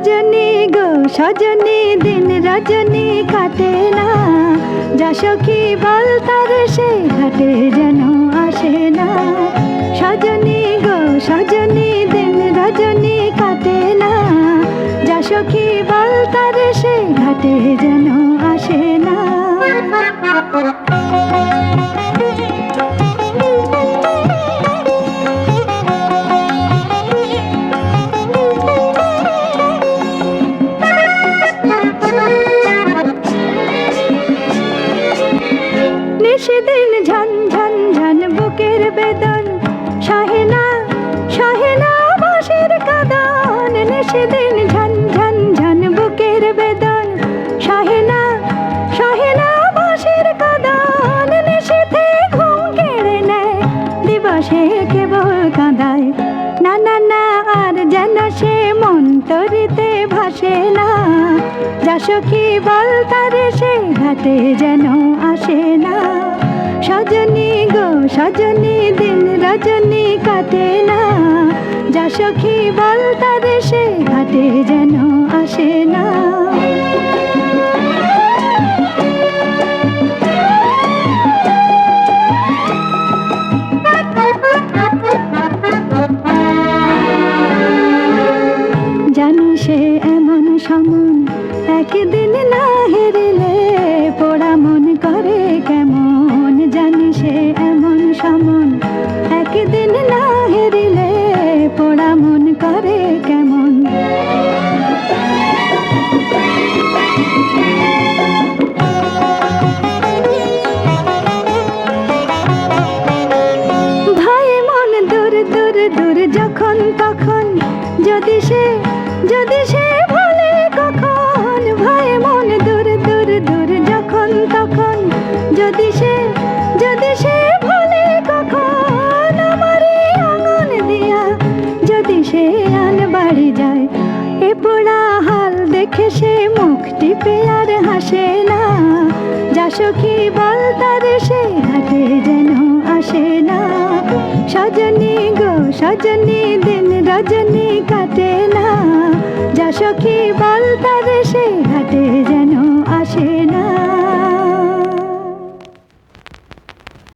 সজনী গো, সজনী দিন রজনী কাটে না। যা সখী বল তার সে ঘাটে যেন আসে না। সজনী গো, সজনী দিন রজনী কাটে না। যা সখী বল তার সে ঘাটে যেন আসে না। নিষেদিন ঝন ঝন ঝন বুকের বেদন। সহেনা সহেনা বাঁশের কাদন নিষেদিন ঝন ঝন ঝন বুকের বেদন। সহেনা সহেনা বাঁশের কাদন নিষেধে ঘুম কেড়ে নেয়। দিবসে কেবল কাঁদায়। না না না, আর যেন সে মন্তরিতে ভাসে না। যা সখী বল তারে সে ঘাটে যেন আসে না। সজনী গো, সজনী দিন রজনী কাটে না। যা সখী বল তারে সে ঘাটে যেন আসে না। জানি সে এমন সমন একদিন না যখন তখন যদি সে যদি সে ভুলে কখন, ভাই মন দূর দূর দূর, যখন তখন যদি সে যদি সে ভুলে কখন আমারই আঙুল দিয়া যদি সে আন বাড়ি যায়, এ পোড়া হাল দেখে সে মুখ টিপে আর হাসে না। যা সখী বল তার সে ঘাটে যেন আসে না। সজনী গো সজনী দিন রজনী কাটে না। যা সখী বল তার সে